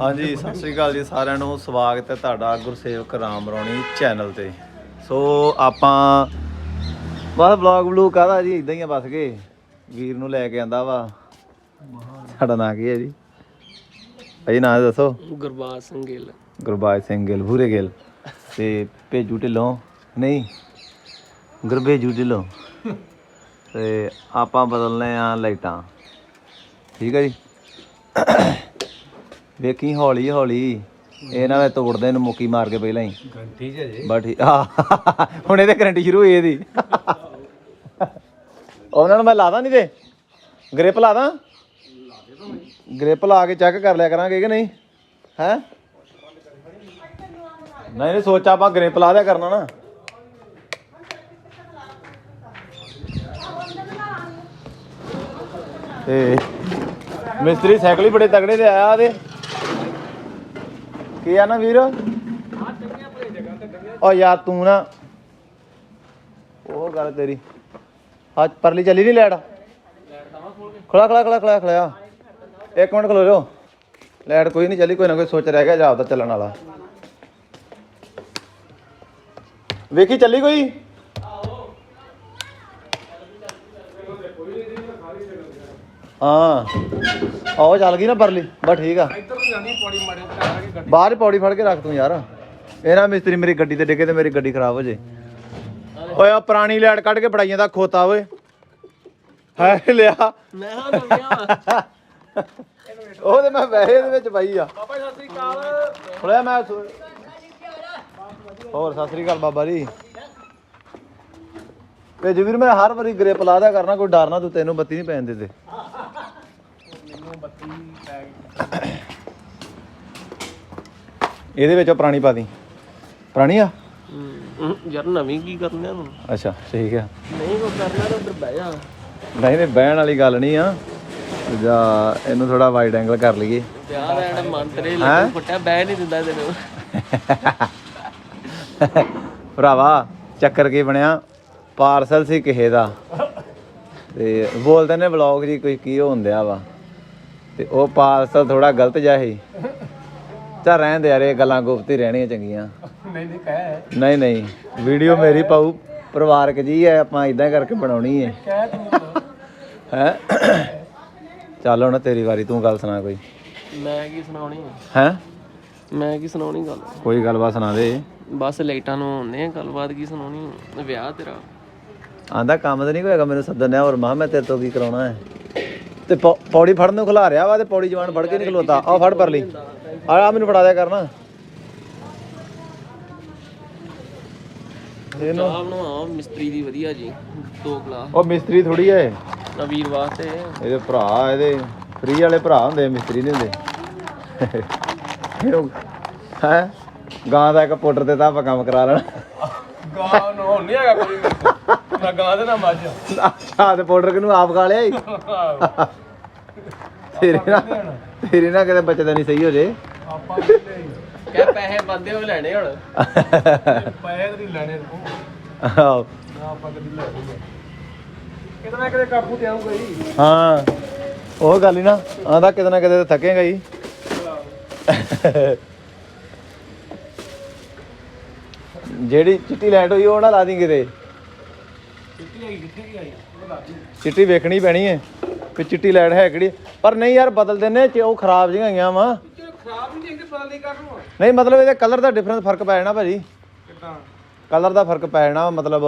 ਹਾਂਜੀ ਸਤਿ ਸ੍ਰੀ ਅਕਾਲ ਜੀ ਸਾਰਿਆਂ ਨੂੰ। ਸਵਾਗਤ ਹੈ ਤੁਹਾਡਾ ਗੁਰਸੇਵਕ ਰਾਮ ਰੌਣੀ ਚੈਨਲ ਤੇ। ਸੋ ਆਪਾਂ ਬਸ ਬਲੌਗ ਬਲੂ ਕਾਹਦਾ ਜੀ? ਇਦਾਂ ਹੀ ਆ ਬਸ ਕੇ। ਵੀਰ ਨੂੰ ਲੈ ਕੇ ਆਂਦਾ ਵਾ। ਸਾਡਾ ਨਾਂ ਕੀ ਹੈ ਜੀ? ਭਾਈ ਨਾਂ ਦੱਸੋ। ਗੁਰਬਾਜ ਸਿੰਘ ਗਿੱਲ। ਗੁਰਬਾਜ ਸਿੰਘ ਗਿੱਲ ਭੂਰੇ ਗਿੱਲ। ਤੇ ਭੇਜੂ ਢਿੱਲੋਂ। ਨਹੀਂ ਗੁਰਬੇਜੂ ਢਿੱਲੋਂ। ਤੇ ਆਪਾਂ ਬਦਲਨੇ ਆ ਲਾਈਟਾਂ। ਠੀਕ ਹੈ ਜੀ? ਵੇਖੀ ਹੌਲੀ ਹੌਲੀ। ਇਹਨਾਂ ਦੇ ਤੋੜਦੇ ਨੂੰ ਮੁੱਕੀ ਮਾਰ ਕੇ ਪਹਿਲਾਂ ਹੀ। ਘੰਟੀ ਜੇ। ਬਸ ਠੀਕ ਆ ਹੁਣ ਇਹਦੇ ਕਰੰਟੀ ਸ਼ੁਰੂ ਹੋਈ ਇਹਦੀ। ਉਹਨਾਂ ਨੂੰ ਮੈਂ ਲਾਦਾ ਨਹੀਂ ਤੇ। ਗ੍ਰਿਪ ਲਾਦਾ? ਗ੍ਰਿਪ ਲਾ ਕੇ ਚੈੱਕ ਕਰ ਲਿਆ ਕਰਾਂਗੇ ਕਿ ਨਹੀਂ? ਹੈ? ਨਹੀਂ ਨਹੀਂ ਸੋਚ ਆਪਾਂ ਗ੍ਰਿਪ ਲਾ ਦਿਆ ਕਰਨਾ ਨਾ। ਤੇ ਮਿਸਤਰੀ ਸਾਈਕਲ ਹੀ ਬੜੇ ਤਗੜੇ ਤੇ ਆਇਆ ਕੀ ਆ ਨਾ ਵੀਰ? ਓ ਯਾਰ ਤੂੰ ਨਾ ਉਹ ਗੱਲ ਤੇਰੀ। ਅੱਜ ਪਰਲੀ ਚੱਲੀ ਨਹੀਂ ਲੈਟ ਖੜਾ ਖੜਾ ਖੜਾ ਖੜਾ ਖੜਾ ਇੱਕ ਮਿੰਟ ਖਲੋ ਜਾਓ। ਲੈਟ ਕੋਈ ਨਹੀਂ ਚੱਲੀ, ਕੋਈ ਨਾ ਕੋਈ ਸੋਚ ਰਹਿ ਗਿਆ ਜਾਪਦਾ ਚੱਲਣ ਵਾਲਾ। ਵੇਖੀ ਚੱਲੀ ਕੋਈ? ਹਾਂ। ਆਓ ਚੱਲ ਗਈ ਨਾ ਪਰਲੀ ਬਸ ਠੀਕ ਆ। ਇੱਧਰ ਨੂੰ ਜਾਂਦੀ ਪੌੜੀ ਮਾਰੇ ਤੇ ਕੇ ਗੱਡੀ। ਬਾਹਰ ਹੀ ਪੌੜੀ ਫੜ ਕੇ ਰੱਖ ਤੂੰ ਯਾਰ। ਇਹਨਾਂ ਮਿਸਤਰੀ ਮੇਰੀ ਗੱਡੀ ਤੇ ਡਿੱਗੇ ਤੇ ਮੇਰੀ ਗੱਡੀ ਖਰਾਬ ਹੋ ਜੇ। ਓਏ ਆ ਪੁਰਾਣੀ ਲੈਟ ਕੱਢ ਕੇ ਬੜਾਈਆਂ ਦਾ ਖੋਤਾ ਓਏ। ਹੈ ਲਿਆ। ਮੈਂ ਹਾਂ ਨਵੀਆਂ ਉਹ ਤੇ ਮੈਂ ਵੈਸੇ ਇਹਦੇ ਵਿੱਚ ਪਾਈ ਆ। ਬਾਬਾ ਸਤਿ ਸ੍ਰੀ ਅਕਾਲ। ਥੋੜਾ ਮੈਂ ਸੋ- ਹੋਰ ਸਤਿ ਸ੍ਰੀ ਅਕਾਲ ਬਾਬਾ ਜੀ। ਤੇ ਜਵੀਰ ਮੈਂ ਹਰ ਵਾਰੀ ਗ੍ਰਿਪ ਲਾ ਦਿਆ ਕਰਨਾ ਕੋਈ ਡਰ ਨਾ ਤੂੰ ਤੈਨੂੰ ਬੱਤੀ ਨਹੀਂ ਪੈਣ ਦਿੰਦੇ ਮੈਨੂੰ ਬੱਤੀ ਪੈ ਗਈ ਇਹਦੇ ਵਿੱਚ ਉਹ ਪੁਰਾਣੀ ਪਾ ਦੀ। ਪੁਰਾਣੀ ਆ? ਯਾਰ ਨਵੀਂ ਕੀ ਕਰਨਾ ਨੂੰ ਅੱਛਾ ਠੀਕ ਆ। ਨਹੀਂ ਕੋ ਕਰਨਾ ਤਾਂ ਉੱਧਰ ਬਹਿ ਜਾ। ਨਹੀਂ ਨਹੀਂ ਬਹਿਣ ਵਾਲੀ ਗੱਲ ਨਹੀਂ ਆ। ਜਾਂ ਇਹਨੂੰ ਥੋੜਾ ਵਾਈਡ ਐਂਗਲ ਕਰ ਲਈਏ। ਪਿਆਰ ਐਡ ਮੰਤਰੇ? ਲੱਗੂ ਫੁੱਟਿਆ ਬਹਿ ਨਹੀਂ ਦਿੰਦਾ ਤੈਨੂੰ। ਭਰਾਵਾ ਚੱਕਰ ਕੀ ਬਣਿਆ? ਪਾਰਸਲ ਸੀ ਕਿਸੇ ਦਾ। ਤੇ ਬੋਲਦੇ ਨੇ ਵਲੌਗ ਜੀ ਕੋਈ ਕੀ ਹੁੰਦਿਆ ਵਾ। ਤੇ ਉਹ ਪਾਰਸਲ ਥੋੜਾ ਗਲਤ ਜਿਹਾ ਸੀ। ਚਾ ਰਹਿਣ ਦੇ ਯਾਰ ਇਹ ਗੱਲਾਂ ਗੁਪਤ ਹੀ ਰਹਿਣੀਆਂ ਚੰਗੀਆਂ। ਨਹੀਂ ਨਹੀਂ ਕਹਿ। ਨਹੀਂ ਨਹੀਂ ਵੀਡੀਓ ਮੇਰੀ ਪਾਉ ਪਰਿਵਾਰਕ ਜੀ ਹੈ ਆਪਾਂ ਇਦਾਂ ਕਰਕੇ ਬਣਾਉਣੀ ਹੈ ਕਹਿ ਤੂੰ ਹੈ? ਚੱਲ ਹੁਣ ਤੇਰੀ ਵਾਰੀ ਤੂੰ ਗੱਲ ਸੁਣਾ ਕੋਈ। ਮੈਂ ਕੀ ਸੁਣਾਉਣੀ ਹੈ? ਮੈਂ ਕੀ ਸੁਣਾਉਣੀ ਗੱਲ? ਕੋਈ ਗੱਲਬਾਤ ਸੁਣਾ ਦੇ। ਬਸ ਲਾਈਟਾਂ ਨੂੰ ਆਉਂਦੇ ਆ ਗੱਲਬਾਤ ਕੀ ਸੁਣਾਉਣੀ ਵਿਆਹ ਤੇਰਾ। ਆਂਦਾ ਕੰਮ ਤੇ ਨਹੀਂ ਹੈਗਾ ਮੈਨੂੰ ਸੱਦਣ ਆ ਹੋਰ ਮਾ ਮੈਂ ਤੇਰੇ ਤੋਂ ਕੀ ਕਰਾਉਣਾ ਹੈ। ਤੇ ਪੌ- ਪੌੜੀ ਫੜਨ ਨੂੰ ਖਿਲਾ ਰਿਹਾ ਵਾ ਤੇ ਪੌੜੀ ਜਵਾਨ ਫੜ ਕੇ ਨਹੀਂ ਖਲੋਤਾ। ਆ ਫੜ ਪਰ ਲਈ ਆ ਆ ਮੈਨੂੰ ਫੜਾ ਦਿਆ ਕਰਨਾ। ਇਹਨੂੰ ਚਾਹ ਬਣਾਵਾ ਮਿਸਤਰੀ ਦੀ ਵਧੀਆ ਜੀ ਦੋ ਗਲਾਸ ਉਹ ਮਿਸਤਰੀ ਥੋੜੀ ਹੈ ਨਵੀਰ ਵਾਸਤੇ ਇਹਦੇ ਭਰਾ ਇਹਦੇ ਫਰੀ ਵਾਲੇ ਭਰਾ ਹੁੰਦੇ ਮਿਸਤਰੀ ਨਹੀਂ ਹੁੰਦੇ। ਹੈ? ਗਾਂ ਦਾ ਇੱਕ ਪਾਊਡਰ ਤੇ ਤਾਂ ਆਪਾਂ ਕੰਮ ਕਰਾ ਲੈਣਾ। ਗਾਂ ਨੂੰ ਨਹੀਂ ਹੈਗਾ ਕੋਈ ਮੈਂ ਗਾਂ ਦੇ ਨਾ ਮੱਝ। ਅੱਛਾ ਤੇ ਪਾਊਡਰ ਕਿਨੂੰ ਆਪ ਖਾ ਲਿਆ ਈ? ਤੇਰੇ ਨਾਲ ਤੇਰੇ ਨਾਲ ਕਿਤੇ ਬਚਦਾ ਨਹੀਂ ਸਹੀ ਹੋ ਜੇ। ਆਪਾਂ ਕਹਿ ਪੈਸੇ ਬੰਦੇ ਹੋ ਲੈਣੇ ਹੁਣ? ਪੈਸੇ ਨਹੀਂ ਲੈਣੇ ਤੂੰ। ਆਹੋ। ਆਪਾਂ ਕਦੀ ਲੈ ਲਈਏ ਕਿਤੇ ਨਾ ਕਿਤੇ ਕਾਬੂ ਤੇ ਆਊਗਾ ਹੀ ਹਾਂ। ਉਹ ਗੱਲ ਹੀ ਨਾ ਆਂਦਾ ਕਿਤੇ ਨਾ ਕਿਤੇ ਤਾਂ ਥੱਕੇਗਾ ਹੀ ਜਿਹੜੀ ਚਿੱਟੀ ਲਾਈਟ ਹੋਈ ਉਹ ਨਾ ਲਾ ਦੀ ਕਿਤੇ। ਕਿੱਥੇ ਆਈ ਕਿੱਥੇ ਕੀ ਆਈ। ਉਹ ਦੱਸ ਦੀ। ਚਿੱਟੀ ਵੇਖਣੀ ਪੈਣੀ ਹੈ ਕਿ ਚਿੱਟੀ ਲਾਈਟ ਹੈ ਕਿਹੜੀ। ਪਰ ਨਹੀਂ ਯਾਰ ਬਦਲ ਦਿੰਨੇ ਚ ਉਹ ਖਰਾਬ ਜਿਹੀਆਂ ਗਈਆਂ ਵਾ। ਖਰਾਬ ਨਹੀਂ ਦੇਖਦੇ ਬਦਲ ਨਹੀਂ ਕਰਨ ਨਹੀਂ ਮਤਲਬ ਇਹਦੇ ਕਲਰ ਦਾ ਡਿਫਰੈਂਸ ਫ਼ਰਕ ਪੈ ਜਾਣਾ ਭਾਜੀ। ਕਿੱਦਾਂ? ਕਲਰ ਦਾ ਫ਼ਰਕ ਪੈ ਜਾਣਾ ਮਤਲਬ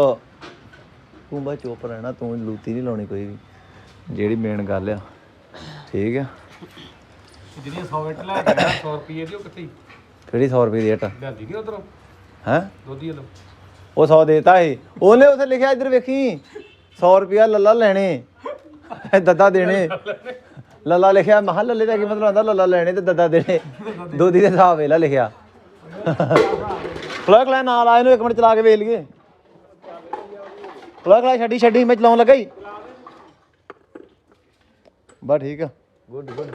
ਤੂੰ ਬਾ ਚੁੱਪ ਰਹਿਣਾ ਤੂੰ ਲੂਤੀ ਨਹੀਂ ਲਾਉਣੀ ਕੋਈ ਵੀ। ਜਿਹੜੀ ਮੇਨ ਗੱਲ ਆ। ਠੀਕ ਆ। ਜਿਹੜੀਆਂ 100 ਮਿੰਟ ਲੈ ਕੇ 100 ਰੁਪਏ ਦੀ ਉਹ ਕਿੱਥੇ? ਕਿਹੜੀ 100 ਰੁਪਏ ਦੀ ਏਟ ਲਿਆਂਦੀ ਨਹੀਂ ਉਧਰੋਂ? ਹੈ? ਦੋਦੀ ਵੱਲੋਂ। ਉਹ 100 ਦੇਤਾ ਸੀ ਉਹਨੇ ਉਥੇ ਲਿਖਿਆ ਇੱਧਰ ਵੇਖੀ। 100 ਰੁਪਿਆ ਲੱਲਾ ਲੈਣੇ। ਦੱਦਾ ਦੇਣੇ। ਲੱਲਾ ਲਿਖਿਆ ਮਹਾ ਲੱਲੇ ਦਾ ਕੀ ਮਤਲਬ ਆਂਦਾ ਲੱਲਾ ਲੈਣੇ ਤੇ ਦੱਦਾ ਦੇਣੇ। ਦੋਦੀ ਦੇ ਹਿਸਾਬ ਵੇਲਾ ਲਿਖਿਆ। ਫਲੈਕ ਲੈ ਨਾਲ ਆਏ ਨੂੰ ਇੱਕ ਮਿੰਟ ਚਲਾ ਕੇ ਵੇਖ ਲਈਏ। ਫਲੈਕ ਲੈ ਛੱਡੀ ਛੱਡੀ ਮੈਂ ਚਲਾਉਣ ਲੱਗਾ ਹੀ। ਬਸ ਠੀਕ ਆ। ਗੁੱਡ ਗੁੱਡ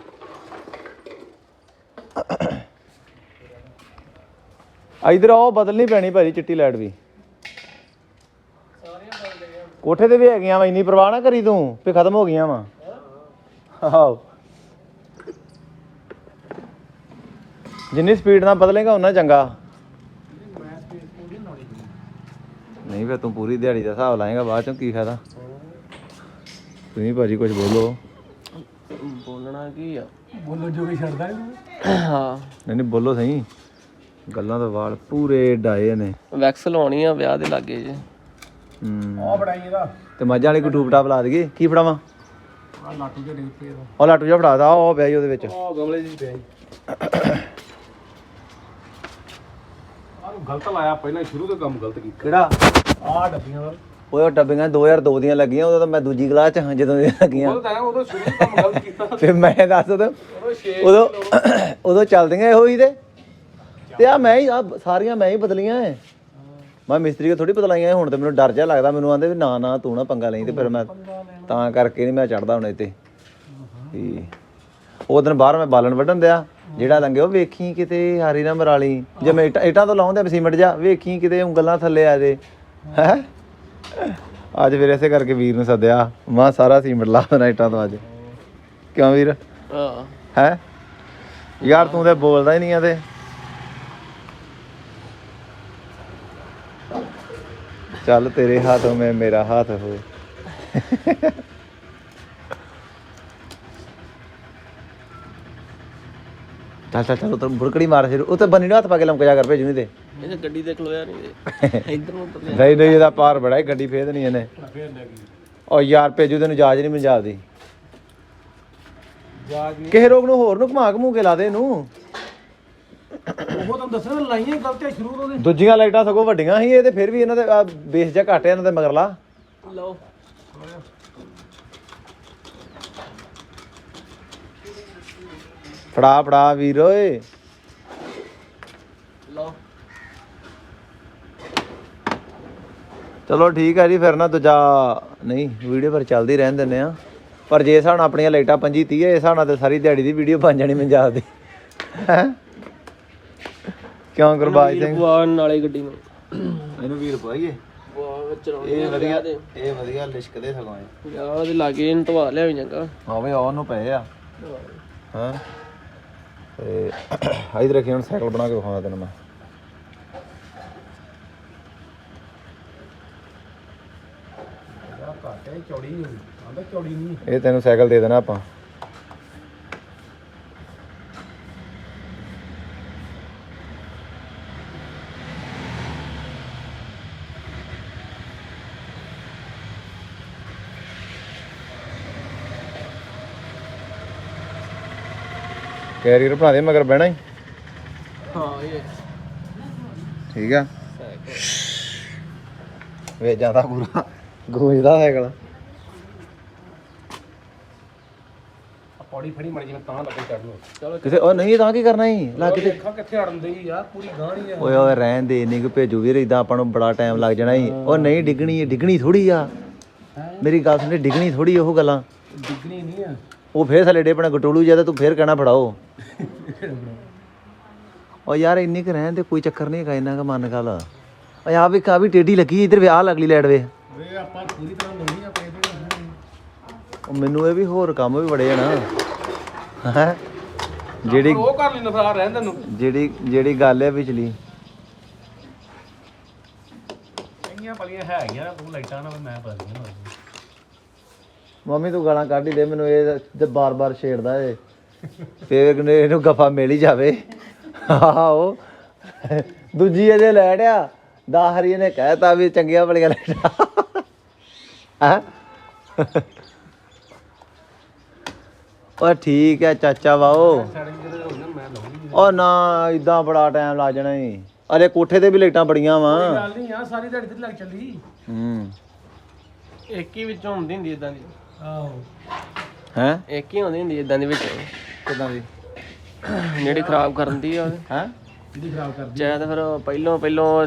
ਇਧਰ ਆਓ ਬਦਲਣੀ ਪੈਣੀ ਭਾਜੀ ਚਿੱਟੀ ਲਾਈਟ ਵੀ। ਕੋਠੇ ਤੇ ਵੀ ਹੈਗੀਆਂ ਵਾ ਇੰਨੀ ਪਰਵਾਹ ਨਾ ਕਰੀ ਤੂੰ ਵੀ ਖਤਮ ਹੋ ਗਈਆਂ ਵਾ। ਆਹੋ। ਜਿੰਨੀ ਸਪੀਡ ਨਾਲ ਬਦਲੇਗਾ ਉਨਾ ਚੰਗਾ। ਨਹੀਂ ਫਿਰ ਤੂੰ ਪੂਰੀ ਦਿਹਾੜੀ ਦਾ ਹਿਸਾਬ ਲਾਏਗਾ ਬਾਅਦ ਚੋਂ ਕੀ ਫਾਇਦਾ। ਤੁਸੀਂ ਭਾਜੀ ਕੁਝ ਬੋਲੋ। ਬੋਲਣਾ ਕੀ ਆ? ਬੋਲੋ ਜੋ ਵੀ ਛੱਡਦਾ ਹਾਂ। ਨਹੀਂ ਨਹੀਂ ਬੋਲੋ ਸਹੀ। ਗੱਲਾਂ ਦਾ ਵਾਲ ਪੂਰੇ ਡਾਏ ਨੇ। ਵੈਕਸ ਲਾਉਣੀ ਆ ਵਿਆਹ ਦੇ ਲਾਗੇ ਜੇ। ਹੂੰ। ਆ ਬੜਾਈ ਇਹਦਾ। ਤੇ ਮੱਝਾਂ ਵਾਲੀ ਕੋ ਟੂਪ ਟਾਪ ਲਾ ਦਈਏ? ਕੀ ਫੜਾਵਾਂ? ਆ ਲਾਟੂ ਦੇ ਡਿੱਗ ਪਏ ਉਹ ਲਾਟੂ ਜਿਹਾ ਫੜਾ ਦਾ ਉਹ ਪਿਆ ਜੀ ਉਹਦੇ ਵਿੱਚ। ਆ ਗਮਲੇ ਜੀ। ਪਿਆ ਆ ਗਲਤ ਲਾਇਆ ਪਹਿਲਾਂ ਸ਼ੁਰੂ ਤੋਂ ਕੰਮ ਗਲਤ ਕੀਤਾ। ਕਿਹੜਾ? ਆ ਡੱਬੀਆਂ ਦਾ ਓਏ ਉਹ ਡੱਬੀਆਂ 2002 ਦੀਆਂ ਲੱਗੀਆਂ ਉਦੋਂ ਤਾਂ ਮੈਂ ਦੂਜੀ ਕਲਾਸ ਚ ਹਾਂ ਜਦੋਂ ਦੀਆਂ ਲੱਗੀਆਂ। ਉਹ ਤਾਂ ਉਦੋਂ ਸ਼ੁਰੂ ਤੋਂ ਕੰਮ ਗਲਤ ਕੀਤਾ। ਫਿਰ ਮੈਂ ਦੱਸ ਉਦੋਂ ਉਦੋਂ ਛੇ ਉਦੋਂ ਉਦੋਂ ਚੱਲਦੀਆਂ ਇਹੋ ਹੀ ਤੇ। ਤੇ ਆ ਮੈਂ ਹੀ ਆ ਸਾਰੀਆਂ ਮੈਂ ਹੀ ਬਦਲੀਆਂ ਐ। ਮੈਂ ਮਿਸਤਰੀ ਕੋ ਥੋੜੀ ਬਦਲਾਈਆਂ ਹੁਣ ਤੇ ਮੈਨੂੰ ਡਰ ਜਿਹਾ ਲੱਗਦਾ ਮੈਨੂੰ ਆਂਦੇ ਵੀ ਨਾ ਨਾ ਤੂੰ ਨਾ ਪੰਗਾ ਲਈ ਤੇ ਫਿਰ ਮੈਂ ਤਾਂ ਕਰਕੇ ਨਹੀਂ ਮੈਂ ਚੜਦਾ ਹੁਣ ਇੱਥੇ। ਵੀ ਉਹ ਦਿਨ ਬਾਹਰ ਮੈਂ ਬਾਲਣ ਵੱਢਣ ਦਿਆ ਜਿਹੜਾ ਲੰਗੇ ਉਹ ਵੇਖੀ ਕਿਤੇ ਹਾਰੀ ਨਾ ਮਰਾਲੀ। ਜੇ ਮੈਂ ਇੱਟਾਂ ਤੋਂ ਲਾਉਂਦੇ ਸੀਮੈਂਟ ਜਾ ਵੇਖੀ ਕਿਤੇ ਉਂਗਲਾਂ ਥੱਲੇ ਆ ਜੇ। ਹੈ? ਅੱਜ ਫਿਰ ਇਸੇ ਕਰਕੇ ਵੀਰ ਨੂੰ ਸੱਦਿਆ ਮੈਂ ਸਾਰਾ ਸੀਮੈਂਟ ਲਾ ਦੇਣਾ ਇੱਟਾਂ ਤੋਂ ਅੱਜ। ਕਿਉਂ ਵੀਰ? ਹਾਂ। ਹੈ? ਯਾਰ ਤੂੰ ਤੇ ਬੋਲਦਾ ਹੀ ਨਹੀਂ ਆ ਤੇ। ਚੱਲ ਤੇਰੇ ਹੱਥੋਂ ਮੈਂ ਮੇਰਾ ਹੱਥ ਹੋ। ਚੱਲ ਚੱਲ ਚੱਲ ਉਤਰ ਬੁੜਕੜੀ ਮਾਰ ਫਿਰ। ਉਹ ਤੇ ਬੰਨੀ ਨੂੰ ਹੱਥ ਪਾ ਕੇ ਲਮਕ ਜਾ ਕਰ ਭੇਜੂ ਨਹੀਂ ਤੇ ਇਹ ਤਾਂ ਗੱਡੀ ਤੇ ਖਲੋਇਆ ਨਹੀਂ ਇੱਧਰ ਨੂੰ ਨਹੀਂ ਨਹੀਂ ਇਹਦਾ ਪਾਰ ਬੜਾ ਹੈ ਗੱਡੀ ਫੇਰ ਨਹੀਂ ਇਹਨੇ। ਓ ਯਾਰ ਭੇਜੂ ਤੈਨੂੰ ਜਾਜ ਨਹੀਂ ਪੰਜਾਬ ਦੀ ਜਾਜ ਨਹੀਂ। ਕਿਸੇ ਰੋਗ ਨੂੰ ਹੋਰ ਨੂੰ ਘੁਮਾ ਘਮੂ ਕੇ ਲਾ ਦੇ ਇਹਨੂੰ। ਉਹ ਤਾਂ ਦੱਸਣਾ ਲਾਈਆਂ ਗਲਤ ਹੈ ਸ਼ੁਰੂ ਤੋਂ ਦੂਜੀਆਂ ਲਾਈਟਾਂ ਸਗੋਂ ਵੱਡੀਆਂ ਸੀ ਇਹ ਤੇ ਫਿਰ ਵੀ ਇਹਨਾਂ ਦੇ ਬੇਸ ਜਿਹਾ ਘੱਟ ਹੈ ਇਹਨਾਂ ਦੇ ਮਗਰਲਾ ਲਓ। ਫੜਾ ਫੜਾ ਵੀਰ ਓਏ। ਲਓ। ਚਲੋ ਠੀਕ ਹੈ ਜੀ ਫਿਰ ਨਾ ਦੂਜਾ ਨਹੀਂ ਵੀਡੀਓ ਪਰ ਚੱਲਦੀ ਰਹਿਣ ਦਿੰਦੇ ਆ ਪਰ ਜੇ ਹਿਸਾਬ ਨਾਲ ਆਪਣੀਆਂ ਲਾਈਟਾਂ 25 30 ਹੈ ਇਸ ਹਿਸਾਬ ਨਾਲ ਤੇ ਸਾਰੀ ਦਿਹਾੜੀ ਦੀ ਵੀਡੀਓ ਬਣ ਜਾਣੀ ਪੰਜਾਬ ਦੀ। ਹੈਂ? ਕਿਉਂ ਗੁਰਬਾਜ ਸਿੰਘ? ਬੁਆ ਨਾਲੇ ਗੱਡੀ ਨੂੰ। ਇਹਨੂੰ ਵੀਰ ਪਾਈਏ ਇਹ ਆ ਵਧੀਆ ਇਹ ਵਧੀਆ ਲਿਸ਼ਕਦੇ ਸਗੋਂ ਇਹ ਵਿਆਹ ਦੇ ਲਾਗੇ ਇਹਨੂੰ ਧਵਾ ਲਿਆ ਵੀ ਚੰਗਾ। ਹਾਂ ਬਈ ਉਹਨੂੰ ਪਏ ਆ। ਹਾਂ। ਤੇ ਰੱਖੀ ਹੁਣ ਸਾਈਕਲ ਬਣਾ ਕੇ ਵਿਖਾਉਣਾ ਤੈਨੂੰ ਮੈਂ। ਆ ਘੱਟ ਹੈ ਚੌੜੀ ਨਹੀਂ। ਆਂਦਾ ਚੌੜੀ ਨਹੀਂ। ਇਹ ਤੈਨੂੰ ਸਾਈਕਲ ਦੇ ਦੇਣਾ ਆਪਾਂ। ਕੈਰੀਅਰ ਬਣਾ ਦੇ ਮਗਰ ਬਹਿਣਾ ਹੀ। ਹਾਂ ਇਹ ਠੀਕ ਆ। ਵੇ ਜਾਂਦਾ ਪੂਰਾ ਗੂੰਜਦਾ ਸਾਈਕਲ। ਪੌੜੀ ਫੜੀ ਮੜ ਜਿਵੇਂ ਤਾਂ ਲੱਗੇ ਚੜਨ ਚਲੋ ਕਿਸੇ ਉਹ ਨਹੀਂ ਤਾਂ ਕੀ ਕਰਨਾ ਹੀ ਲੱਗ ਕਿਤੇ ਅੱਖਾਂ ਕਿੱਥੇ ਅੜਨ ਦੇ ਯਾਰ ਪੂਰੀ ਗਾਣੀ ਆ। ਓਏ ਓਏ ਰਹਿਣ ਦੇ ਇੰਨੀ ਕੁ ਭੇਜੂ ਵੀਰ ਇਦਾਂ ਆਪਾਂ ਨੂੰ ਬੜਾ ਟਾਈਮ ਲੱਗ ਜਾਣਾ ਹੀ ਉਹ ਨਹੀਂ ਡਿੱਗਣੀ ਡਿੱਗਣੀ ਥੋੜੀ ਆ। ਮੇਰੀ ਗੱਲ ਸੁਣ ਡਿੱਗਣੀ ਥੋੜੀ ਉਹ ਗੱਲਾਂ। ਡਿਗਣੀ ਨਹੀਂ ਆ। ਉਹ ਫੇਰ ਥੱਲੇ ਡੇਪਣਾ ਗਟੋਲੂ ਜ਼ਿਆਦਾ ਤੂੰ ਫੇਰ ਕਹਿਣਾ ਫੜਾਓ। ਓ ਯਾਰ ਇੰਨੀ ਕੁ ਰਹਿਣ ਦੇ ਕੋਈ ਚੱਕਰ ਨਹੀਂ ਹੈਗਾ ਇੰਨਾ ਕੁ ਮੰਨ ਗੱਲ। ਓਏ ਆ ਵੀ ਕਾ ਵੀ ਟੇਢੀ ਲੱਗੀ ਇਧਰ ਵੀ ਆ ਅਗਲੀ ਲੈਟ ਵੇ ਵੇ ਆਪਾਂ ਪੂਰੀ ਤਰ੍ਹਾਂ ਲਾਉਣੀ ਆ ਪਏ ਤੇ ਉਹ ਮੈਨੂੰ ਇਹ ਵੀ ਹੋਰ ਕੰਮ ਵੀ ਬੜੇ ਆ ਨਾ। ਹੈ? ਜਿਹੜੀ ਉਹ ਕਰ ਲੈਣਾ ਫਿਰ ਆ ਰਹਿਣ ਦੇ ਨੂੰ ਜਿਹੜੀ ਜਿਹੜੀ ਗੱਲ ਹੈ ਵਿਚਲੀ। ਇੰਨੀਆਂ ਪਲੀਆਂ ਹੈਗੀਆਂ ਉਹ ਲਾਈਟਾਂ ਨਾਲ ਮੈਂ ਪਾ ਦਿੰਦਾ ਮੰਮੀ ਤੂੰ ਗਾਲਾਂ ਕੱਢ ਹੀ ਦੇ ਮੈਨੂੰ ਇਹ ਤੇ ਬਾਰ-ਬਾਰ ਛੇੜਦਾ ਏ। ਫੇਰ ਕਹਿੰਦੇ ਇਹਨੂੰ ਗਫਾ ਮਿਲ ਹੀ ਜਾਵੇ। ਆਹੋ। ਦੂਜੀ ਇਹਦੇ ਲੈੜਿਆ ਦਾ ਹਰੀ ਨੇ ਕਹਿਤਾ ਵੀ ਚੰਗੀਆਂ ਬੜੀਆਂ ਲੈਣਾ ਹੈ? ਉਹ ਠੀਕ ਹੈ ਚਾਚਾ ਵਾਓ। ਉਹ ਨਾ ਇਦਾਂ ਬੜਾ ਟਾਈਮ ਲੱਗ ਜਾਣਾ ਈ। ਅਰੇ ਕੋਠੇ ਤੇ ਵੀ ਲਾਈਟਾਂ ਬੜੀਆਂ ਵਾ। ਗੱਲ ਨਹੀਂ ਆ ਸਾਰੀ ਦਿਹਾੜੀ ਤੇ ਲੱਗ ਚੱਲੀ। ਹੂੰ। ਇੱਕ ਹੀ ਵਿੱਚੋਂ ਹੁੰਦੀ ਹੁੰਦੀ ਇਦਾਂ ਦੀ। ਆਹੋ। ਹੈ? ਇੱਕ ਹੀ ਹੁੰਦੀ ਹੁੰਦੀ ਇਦਾਂ ਦੀ ਵਿੱਚ। ਕਿਦਾਂ ਦੀ? ਜਿਹੜੀ ਖਰਾਬ ਕਰਨ ਦੀ ਆ ਹੈ? ਜਿਹਦੀ ਖਰਾਬ ਕਰਦੀ ਚਾਹੇ ਤਾਂ ਫਿਰ ਪਹਿਲੋਂ ਪਹਿਲੋਂ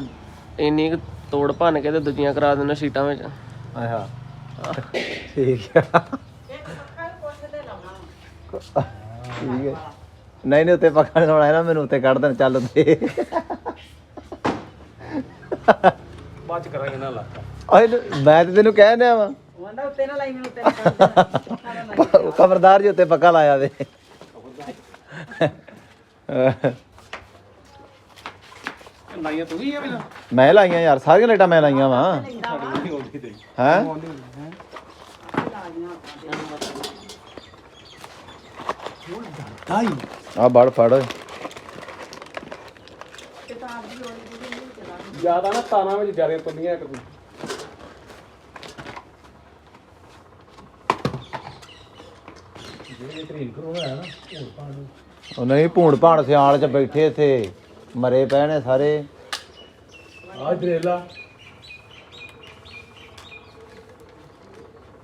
ਇੰਨੀ ਕੁ ਤੋੜ ਭੰਨ ਕੇ ਤੇ ਦੂਜੀਆਂ ਕਰਾ ਦਿੰਦਾ ਸ਼ੀਟਾਂ ਵਿੱਚ। ਆਹਾ ਠੀਕ ਆ। ਠੀਕ ਹੈ ਨਹੀਂ ਨਹੀਂ ਉੱਤੇ ਪੱਖਾ ਲਾਉਣਾ ਹੈ ਨਾ ਮੈਨੂੰ ਉੱਤੇ ਕੱਢ ਦੇਣ ਚੱਲ ਉੱਤੇ। ਬਾਅਦ ਚ ਕਰਾਂਗੇ ਨਾ ਲਾਤਾ ਓਏ ਮੈਂ ਤੇ ਤੈਨੂੰ ਕਹਿ ਰਿਹਾ ਵਾਂ। ਵੰਡਾ ਉੱਤੇ ਨਾ ਲਾਈ ਮੈਨੂੰ ਉੱਤੇ ਖਬਰਦਾਰ ਜੀ ਉੱਤੇ ਪੱਕਾ ਲਾਇਆ ਦੇ ਲਾਈਆਂ ਤੂੰ ਵੀ ਆ ਪਹਿਲਾਂ? ਮੈਂ ਲਾਈਆਂ ਯਾਰ ਸਾਰੀਆਂ ਲਾਈਟਾਂ ਮੈਂ ਲਾਈਆਂ ਵਾ। ਹੈ? ਢਾਈ ਆ ਬੜ ਫੜ। ਜ਼ਿਆਦਾ ਨਾ ਤਾਰਾਂ ਵਿੱਚ ਜ਼ਿਆਦਾ ਪੰਨੀਆਂ ਇੱਕ ਤੂੰ। ਜੇ ਤਰੀਕ ਨੂੰ ਹੋਇਆ ਨਾ ਹੋਰ ਪਾਣੀ ਉਹ ਨਹੀਂ ਭੂਣ ਭਾਣ ਸਿਆਲ ਚ ਬੈਠੇ ਇੱਥੇ ਮਰੇ ਪਏ ਨੇ ਸਾਰੇ। ਆ ਡਰੇਲਾ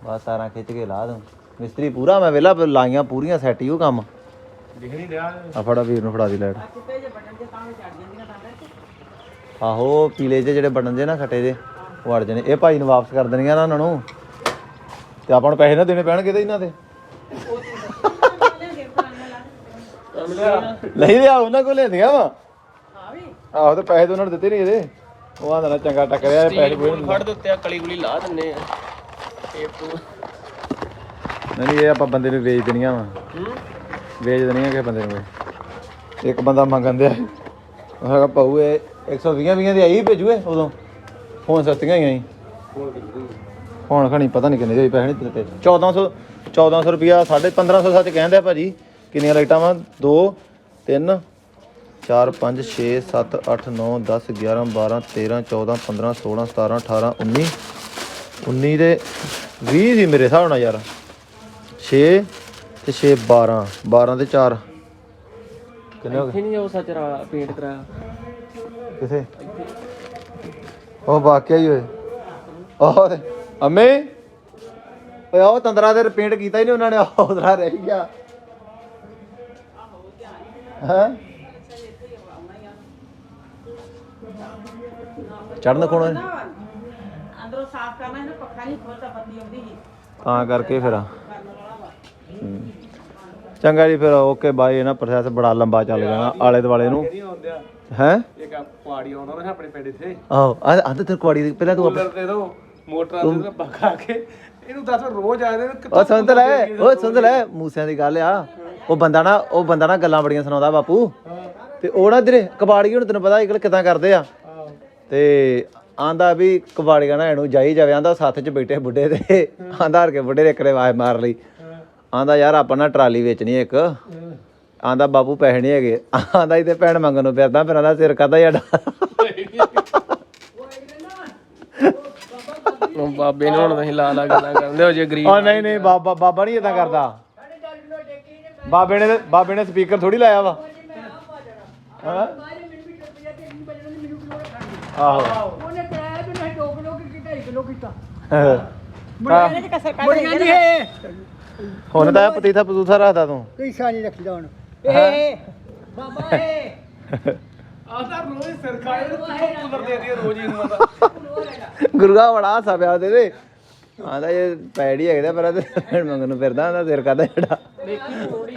ਬਸ ਸਾਰਾ ਖਿੱਚ ਕੇ ਲਾ ਦੂੰ। ਮਿਸਤਰੀ ਪੂਰਾ ਮੈਂ ਵੇਲਾ ਲਾਈਆਂ ਪੂਰੀਆਂ ਸੈੱਟ ਹੀ ਉਹ ਕੰਮ। ਦਿਖ ਨਹੀਂ ਰਿਹਾ। ਆ ਫੜਾ ਵੀਰ ਨੂੰ ਫੜਾ ਦੀ ਲਾਈਟ ਆਹੋ ਪੀਲੇ ਜਿਹੇ ਜਿਹੜੇ ਬਟਨ ਜੇ ਨਾ ਖੱਟੇ ਜੇ ਉਹ ਅੜ ਜਾਣੇ। ਇਹ ਭਾਈ ਨੂੰ ਵਾਪਸ ਕਰ ਦੇਣੀਆਂ ਨਾ ਉਹਨਾਂ ਨੂੰ। ਤੇ ਆਪਾਂ ਨੂੰ ਪੈਸੇ ਨਾ ਦੇਣੇ ਪੈਣਗੇ ਤੇ ਇਹਨਾਂ ਦੇ। ਨਹੀਂ ਲਿਆ ਉਹਨਾਂ ਕੋਲ ਲੈਂਦੀਆਂ ਵਾ। ਆਹੋ ਤੇ ਪੈਸੇ ਤਾਂ ਉਹਨਾਂ ਨੂੰ ਦਿੱਤੇ ਨਹੀਂ ਇਹਦੇ। ਉਹ ਆਂਦਾ ਨਾ ਚੰਗਾ ਟੱਕਰਿਆ ਇਹ ਪੈਸੇ ਕੋਈ ਫੜ ਦੇ ਉੱਤੇ ਆ ਕਲੀ ਗੁਲੀ ਲਾ ਦਿੰਨੇ ਆ। ਟੇਪ ਤੂੰ ਨਹੀਂ ਇਹ ਆਪਾਂ ਬੰਦੇ ਨੂੰ ਵੇਚ ਦੇਣੀਆਂ ਵਾ। ਹੂੰ? ਵੇਚ ਦੇਣੀਆਂ ਕਿਸੇ ਬੰਦੇ ਨੂੰ ਇਹ। ਇੱਕ ਬੰਦਾ ਮੰਗਣ ਦਿਆ। ਉਹ ਹੈਗਾ ਪਾਉ ਇਹ 120 20 ਦੀ ਆਈ ਭੇਜੂਏ ਉਦੋਂ। ਫੋਨ ਸਸਤੀਆਂ ਹੀ ਆਈ ਹੁਣ ਖਣੀ ਪਤਾ ਨਹੀਂ ਕਿੰਨੇ ਦੇ ਪੈਸੇ ਨਹੀਂ ਦਿੱਤੇ। 1400 1400 ਰੁਪਿਆ 1550 ਸੱਚ ਕਹਿੰਦੇ ਆ ਭਾਜੀ। ਕਿੰਨੀਆਂ ਲਾਈਟਾਂ ਵਾ? 2 3 4 5 6 7 8 9 10 11 12 13 14 15 16 17 18 19 19 ਦੇ 20 ਸੀ ਮੇਰੇ ਹਿਸਾਬ ਨਾਲ ਯਾਰ। 6 ਤੇ 6 12 12 ਤੇ 4 ਕਿੰਨੇ ਹੋ ਗਏ? ਇੱਥੇ ਨਹੀਂ ਉਹ ਸੱਚ ਰਾ ਪੇਂਟ ਕਰਾਇਆ। ਕਿਥੇ? ਉਹ ਵਾਕਿਆ ਹੀ ਹੋਏ। ਉਹ ਤੇ। ਅੰਮੇ। ਓਏ ਉਹ ਤੰਦਰਾ ਦੇ ਪੇਂਟ ਕੀਤਾ ਹੀ ਨਹੀਂ ਉਹਨਾਂ ਨੇ। ਉਹ ਉਧਰਾ ਰਹਿ ਗਿਆ। ਹਾਂ? ਚੜਨ ਕੋਣ ਅੰਦਰੋਂ ਸਾਫ਼ ਕਰਨਾ ਇਹਨੂੰ ਪੱਖਾ ਨਹੀਂ ਖੋਲਦਾ ਬੱਤੀ ਆਉਂਦੀ ਸੀ। ਤਾਂ ਕਰਕੇ ਫਿਰ। ਚੰਗਾ ਜੀ ਫਿਰ ਓਕੇ ਬਾਈ ਇਹ ਨਾ ਪ੍ਰੋਸੈਸ ਬੜਾ ਲੰਬਾ ਚੱਲ ਜਾਣਾ ਆਲੇ ਦੁਆਲੇ ਨੂੰ। ਹੈ? ਇੱਕ ਆ ਪਾੜੀ ਆਉਂਦਾ ਨਾ ਆਪਣੇ ਪਿੰਡ ਇੱਥੇ। ਆਹੋ ਆ ਆ ਤੇ ਕੁਆੜੀ ਦੀ ਪਹਿਲਾਂ ਤੂੰ ਕੂਲਰ ਦੇ ਦੋ ਮੋਟਰਾਂ ਦੇ ਦੋ ਪੱਖਾ ਕੇ। ਇਹਨੂੰ ਦੱਸ ਰੋਜ਼ ਆਏ ਨੇ ਉਹ ਸੁਣ ਤੇ ਲੈ ਉਹ ਸੁਣ ਤੇ ਲੈ ਮੂਸਿਆਂ ਦੀ ਗੱਲ ਆ। ਉਹ ਬੰਦਾ ਨਾ ਉਹ ਬੰਦਾ ਨਾ ਗੱਲਾਂ ਬੜੀਆਂ ਸੁਣਾਉਂਦਾ ਬਾਪੂ। ਤੇ ਉਹ ਨਾ ਤੇਰੇ ਕਬਾੜੀ ਹੁਣ ਤੈਨੂੰ ਪਤਾ ਇਹ ਕਿਦਾਂ ਕਰਦੇ ਆ। ਤੇ ਆਂਦਾ ਵੀ ਕਬਾੜੀਆਂ ਨਾ ਇਹਨੂੰ ਜਾਈ ਜਾਵੇ ਆਂਦਾ ਸੱਥ 'ਚ ਬੈਠੇ ਬੁੱਢੇ ਤੇ ਆਂਦਾ ਹਰ ਕੇ ਬੁੱਢੇ ਨੇ ਕਰੇ ਆਵਾਜ਼ ਮਾਰ ਲਈ। ਆਂਦਾ ਯਾਰ ਆਪਾਂ ਨਾ ਟਰਾਲੀ ਵੇਚਣੀ ਇੱਕ। ਆਂਦਾ ਬਾਪੂ ਪੈਸੇ ਨਹੀਂ ਹੈਗੇ। ਆਂਦਾ ਇਹਦੇ ਭੈਣ ਮੰਗਣ ਨੂੰ ਫਿਰਦਾ ਫਿਰ ਆਂਦਾ ਸਿਰ ਕਾਦਾ ਉਹ ਬਾਬੇ ਨੂੰ ਹੁਣ ਤੁਸੀਂ ਲਾ ਲਾ ਗੱਲਾਂ ਕਰਦੇ ਹੋ ਜੇ ਗਰੀਬ ਉਹ ਨਹੀਂ ਨਹੀਂ ਬਾਬਾ ਬਾਬਾ ਨਹੀਂ ਇਦਾਂ ਕਰਦਾ। ਬਾਬੇ ਨੇ ਬਾਬੇ ਨੇ ਸਪੀਕਰ ਥੋੜੀ ਲਾਇਆ ਵਾ। ਹਾਂ? ਆਹੋ। ਉਹਨੇ ਕਿਹਾ ਵੀ ਮੈਂ 2 ਕਿਲੋ ਕੀ 2.5 ਕਿਲੋ ਕੀਤਾ। ਹਾਂ। ਇਹਦੇ ਚ ਕਸਰ ਕੱਢ ਮੁਰਗੀਆਂ ਦੀ ਇਹ ਹੁਣ ਤਾਂ ਪਤੀਥਾ ਪਤੂਥਾ ਰੱਖਦਾ ਤੂੰ। ਕਿਸਾ ਨਹੀਂ ਰੱਖਦਾ ਹੁਣ ਇਹ ਬਾਬਾ ਇਹ। ਆਹ ਰੋਜ਼ ਸਿਰ ਖਾਏ ਤੇ ਤੂੰ ਕੂਲਰ ਦੇ ਦੀ ਰੋਜ਼ ਹੀ ਨੂੰ ਆਂਦਾ ਗੁਰਗਾ ਬੜਾ ਹਾਸਾ ਪਿਆ ਉਹਦੇ ਤੇ। ਆਂਦਾ ਇਹ ਪੈੜੀ ਹੈਗਾ ਪਰ ਤੇ ਭੈਣ ਮੰਗਣ ਨੂੰ ਫਿਰਦਾ ਆਂਦਾ ਸਿਰ ਕਾਦਾ ਜਿਹੜਾ। ਦੇਖੀ ਥੋੜੀ